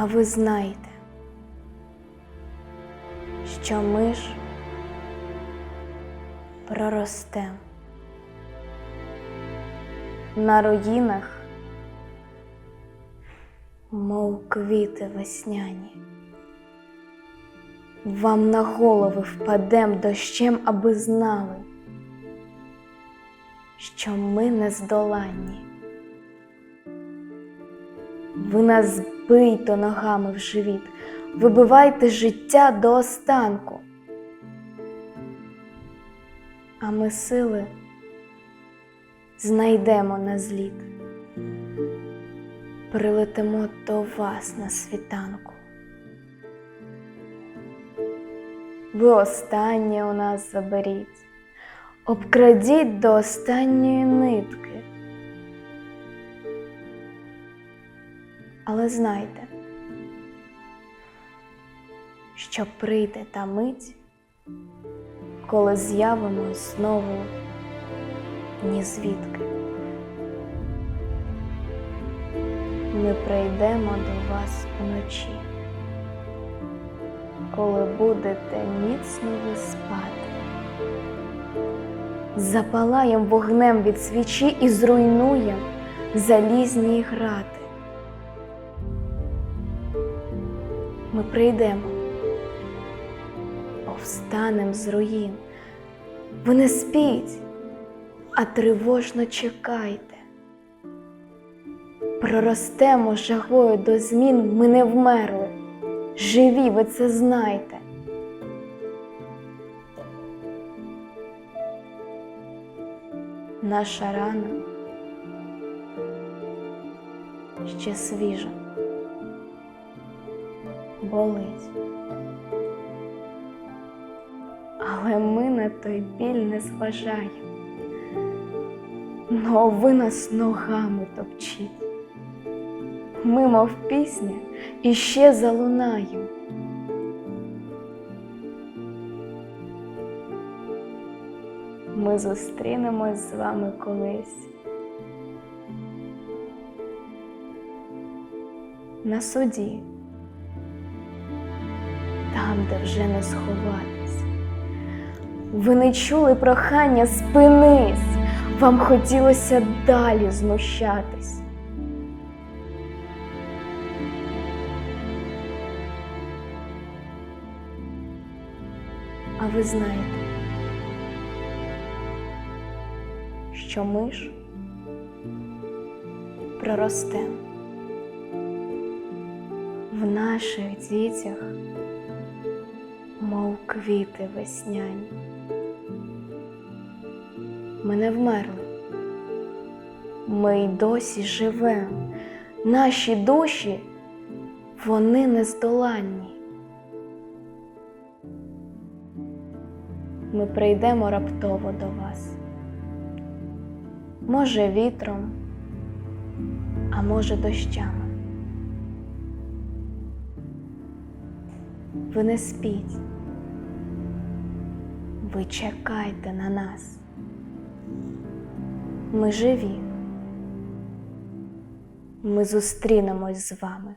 А ви знаєте, що ми ж проростем на руїнах, мов квіти весняні. Вам на голови впадем дощем, аби знали, що ми нездоланні. Ви нас бийте ногами в живіт, вибивайте життя до останку. А ми сили знайдемо на зліт, прилетимо до вас на світанку. Ви останнє у нас заберіть, обкрадіть до останньої нитки. Але знайте, що прийде та мить, коли з'явимось знову ні звідки. Ми прийдемо до вас уночі, коли будете міцно ви спати. Запалаєм вогнем від свічі і зруйнуєм залізні грати. Ми прийдемо, повстанем з руїн. Ви не спіть, а тривожно чекайте. Проростемо жагою до змін, ми не вмерли. Живі, ви це знайте. Наша рана ще свіжа, болить. Але ми на той біль не зважаємо. А ви нас ногами топчіть. Ми, мов пісня, іще залунаємо. Ми зустрінемось з вами колись. На суді, там, де вже не сховатись. Ви не чули прохання спинись, вам хотілося далі знущатись. А ви знаєте, що ми ж проростем в наших дітях, квіти весняні. Ми не вмерли, ми й досі живемо, наші душі, вони нездоланні. Ми прийдемо раптово до вас, може вітром, а може дощами. Ви не спіть, ви чекайте на нас. Ми живі. Ми зустрінемось з вами.